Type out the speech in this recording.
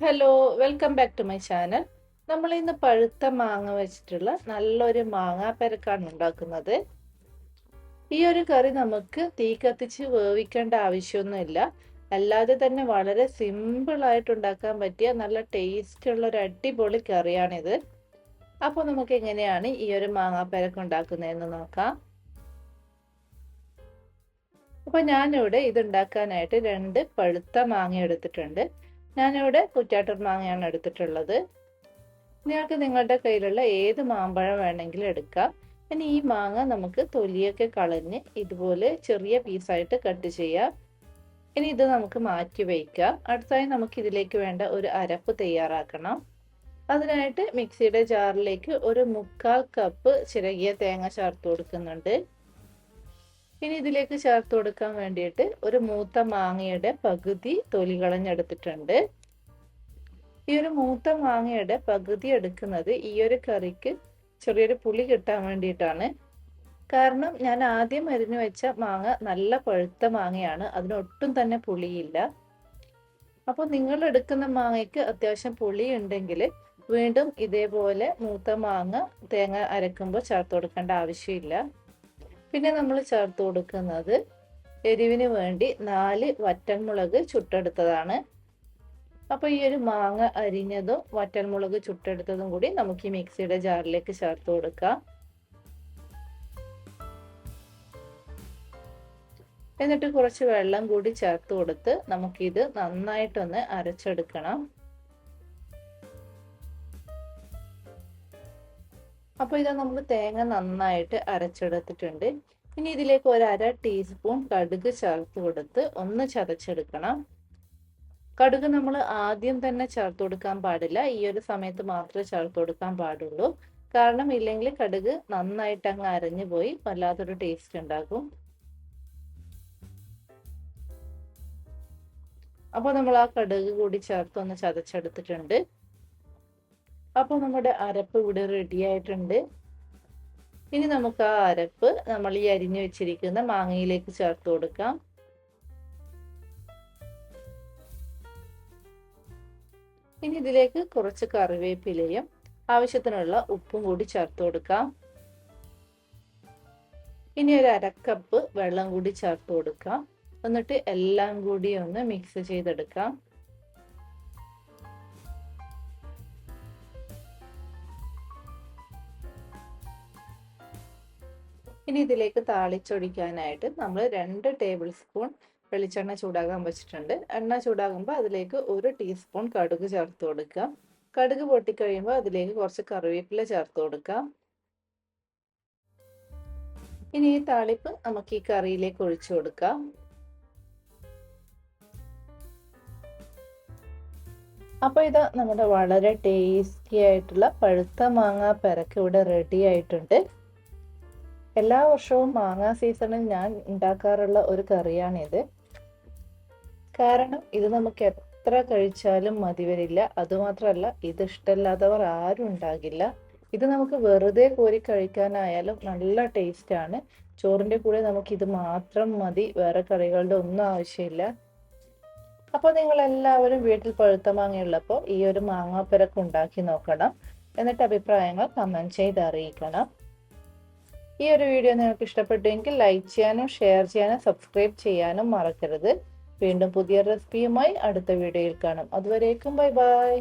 Hello welcome back to my channel നമ്മൾ ഇന്ന് പഴുത്ത മാങ്ങ വെച്ചിട്ടുള്ള നല്ലൊരു മാങ്ങാ പെരക്കാണ് ഉണ്ടാക്കുന്നത്. ഈ ഒരു കറി നമുക്ക് തീ കത്തിച്ച് വേവിക്കേണ്ട ആവശ്യമൊന്നുമില്ല. അല്ലാതെ തന്നെ വളരെ സിമ്പിൾ ആയിട്ട് ഉണ്ടാക്കാൻ പറ്റിയ നല്ല ടേസ്റ്റ് ഉള്ള ഒരു അടിപൊളി കറിയാണിത്. അപ്പോൾ നമുക്ക് എങ്ങനെയാണ് ഈ ഒരു മാങ്ങാ പെരക്ക് ഉണ്ടാക്കുന്നതെന്ന് നോക്കാം. അപ്പോൾ ഞാനിവിടെ ഇത് ഉണ്ടാക്കാനായിട്ട് രണ്ട് പഴുത്ത മാങ്ങ എടുത്തിട്ടുണ്ട്. ഞാനിവിടെ കുറ്റാട്ടൂർ മാങ്ങയാണ് എടുത്തിട്ടുള്ളത്. നിങ്ങൾക്ക് നിങ്ങളുടെ കയ്യിലുള്ള ഏത് മാമ്പഴം വേണമെങ്കിലും എടുക്കാം. പിന്നെ ഈ മാങ്ങ നമുക്ക് തൊലിയൊക്കെ കളഞ്ഞ് ഇതുപോലെ ചെറിയ പീസായിട്ട് കട്ട് ചെയ്യാം. ഇനി ഇത് നമുക്ക് മാറ്റി വയ്ക്കാം. അടുത്തായി നമുക്ക് ഇതിലേക്ക് വേണ്ട ഒരു അരപ്പ് തയ്യാറാക്കണം. അതിനായിട്ട് മിക്സിയുടെ ജാറിലേക്ക് ഒരു മുക്കാൽ കപ്പ് ചിരകിയ തേങ്ങ ചേർത്ത് കൊടുക്കുന്നുണ്ട്. ഇനി ഇതിലേക്ക് ചേർത്ത് കൊടുക്കാൻ വേണ്ടിയിട്ട് ഒരു മൂത്ത മാങ്ങയുടെ പകുതി തൊലി കളഞ്ഞെടുത്തിട്ടുണ്ട്. ഈ ഒരു മൂത്ത മാങ്ങയുടെ പകുതി എടുക്കുന്നത് ഈ ഒരു കറിക്ക് ചെറിയൊരു പുളി കിട്ടാൻ വേണ്ടിയിട്ടാണ്. കാരണം ഞാൻ ആദ്യം അരിഞ്ഞു വെച്ച മാങ്ങ നല്ല പഴുത്ത മാങ്ങയാണ് അതിനൊട്ടും തന്നെ പുളിയില്ല. അപ്പോൾ നിങ്ങൾ എടുക്കുന്ന മാങ്ങയ്ക്ക് അത്യാവശ്യം പുളി ഉണ്ടെങ്കിൽ വീണ്ടും ഇതേപോലെ മൂത്ത മാങ്ങ തേങ്ങ അരക്കുമ്പോൾ ചേർത്ത് കൊടുക്കേണ്ട ആവശ്യമില്ല. പിന്നെ നമ്മൾ ചേർത്ത് കൊടുക്കുന്നത് എരിവിന് വേണ്ടി നാല് വറ്റൻമുളക് ചുട്ടെടുത്തതാണ്. അപ്പോൾ ഈ ഒരു മാങ്ങ അരിഞ്ഞതും വറ്റൻമുളക് ചുട്ടെടുത്തതും കൂടി നമുക്ക് ഈ മിക്സിയുടെ ജാറിലേക്ക് ചേർത്ത് കൊടുക്കാം. എന്നിട്ട് കുറച്ച് വെള്ളം കൂടി ചേർത്ത് കൊടുത്ത് നമുക്കിത് നന്നായിട്ടൊന്ന് അരച്ചെടുക്കണം. അപ്പോൾ ഇത് നമുക്ക് തേങ്ങ നന്നായിട്ട് അരച്ചെടുത്തിട്ടുണ്ട്. ഇനി ഇതിലേക്ക് ഒരു അര ടീസ്പൂൺ കടുക് ചേർത്ത് കൊടുത്ത് ഒന്ന് ചതച്ചെടുക്കണം. കടുക് നമ്മൾ ആദ്യം തന്നെ ചേർത്ത് കൊടുക്കാൻ പാടില്ല. ഈ ഒരു സമയത്ത് മാത്രമേ ചേർത്ത് കൊടുക്കാൻ പാടുള്ളൂ. കാരണം ഇല്ലെങ്കിൽ കടുക് നന്നായിട്ട് അങ്ങ് അരഞ്ഞു പോയി. വല്ലാത്തൊരു ടേസ്റ്റ് ഉണ്ടാക്കും അപ്പോൾ നമ്മൾ ആ കടുക് കൂടി ചേർത്ത് ഒന്ന് ചതച്ചെടുത്തിട്ടുണ്ട്. അപ്പോൾ നമ്മുടെ അരപ്പ് ഇവിടെ റെഡി ആയിട്ടുണ്ട്. ഇനി നമുക്ക് ആ അരപ്പ് നമ്മൾ ഈ അരിഞ്ഞു വെച്ചിരിക്കുന്ന മാങ്ങയിലേക്ക് ചേർത്ത് കൊടുക്കാം. ഇനി ഇതിലേക്ക് കുറച്ച് കറിവേപ്പിലയും ആവശ്യത്തിനുള്ള ഉപ്പും കൂടി ചേർത്ത് കൊടുക്കാം. ഇനി ഒരു അരക്കപ്പ് വെള്ളം കൂടി ചേർത്ത് കൊടുക്കാം. എന്നിട്ട് എല്ലാം കൂടി ഒന്ന് മിക്സ് ചെയ്തെടുക്കാം. ഇനി ഇതിലേക്ക് താളിച്ചൊഴിക്കാനായിട്ട് നമ്മൾ രണ്ട് ടേബിൾ സ്പൂൺ വെളിച്ചെണ്ണ ചൂടാകാൻ വെച്ചിട്ടുണ്ട്. എണ്ണ ചൂടാകുമ്പോൾ അതിലേക്ക് ഒരു ടീസ്പൂൺ കടുക് ചേർത്ത് കൊടുക്കാം കടുക് പൊട്ടിക്കഴിയുമ്പോൾ അതിലേക്ക് കുറച്ച് കറിവേപ്പില ചേർത്ത് കൊടുക്കാം ഇനി ഈ താളിപ്പ് നമുക്ക് ഈ കറിയിലേക്ക് ഒഴിച്ചു കൊടുക്കാം. അപ്പോൾ ഇത് നമ്മുടെ വളരെ ടേസ്റ്റി ആയിട്ടുള്ള പഴുത്ത മാങ്ങ പെരക്ക് ഇവിടെ റെഡി ആയിട്ടുണ്ട്. എല്ലാ വർഷവും മാങ്ങ സീസണിൽ ഞാൻ ഉണ്ടാക്കാറുള്ള ഒരു കറിയാണിത്. കാരണം ഇത് നമുക്ക് എത്ര കഴിച്ചാലും മതി വരില്ല. അതുമാത്രമല്ല ഇത് ഇഷ്ടമില്ലാത്തവർ ആരും ഉണ്ടാകില്ല. ഇത് നമുക്ക് വെറുതെ കോരി കഴിക്കാനായാലും നല്ല ടേസ്റ്റാണ് ചോറിന്റെ കൂടെ നമുക്ക് ഇത് മാത്രം മതി. വേറെ കറികളുടെ ഒന്നും ആവശ്യമില്ല. അപ്പോൾ നിങ്ങൾ എല്ലാവരും വീട്ടിൽ പഴുത്ത മാങ്ങയുള്ളപ്പോൾ ഈ ഒരു മാങ്ങാപ്പിരക്ക് ഉണ്ടാക്കി നോക്കണം. എന്നിട്ട് അഭിപ്രായങ്ങൾ കമന്റ് ചെയ്ത് അറിയിക്കണം. ഈ ഒരു വീഡിയോ നിങ്ങൾക്ക് ഇഷ്ടപ്പെട്ടുവെങ്കിൽ ലൈക്ക് ചെയ്യാനും ഷെയർ ചെയ്യാനും സബ്സ്ക്രൈബ് ചെയ്യാനും മറക്കരുത്. വീണ്ടും പുതിയ റെസിപ്പിയുമായി അടുത്ത വീഡിയോയിൽ കാണാം. അതുവരേക്കും ബൈ ബൈ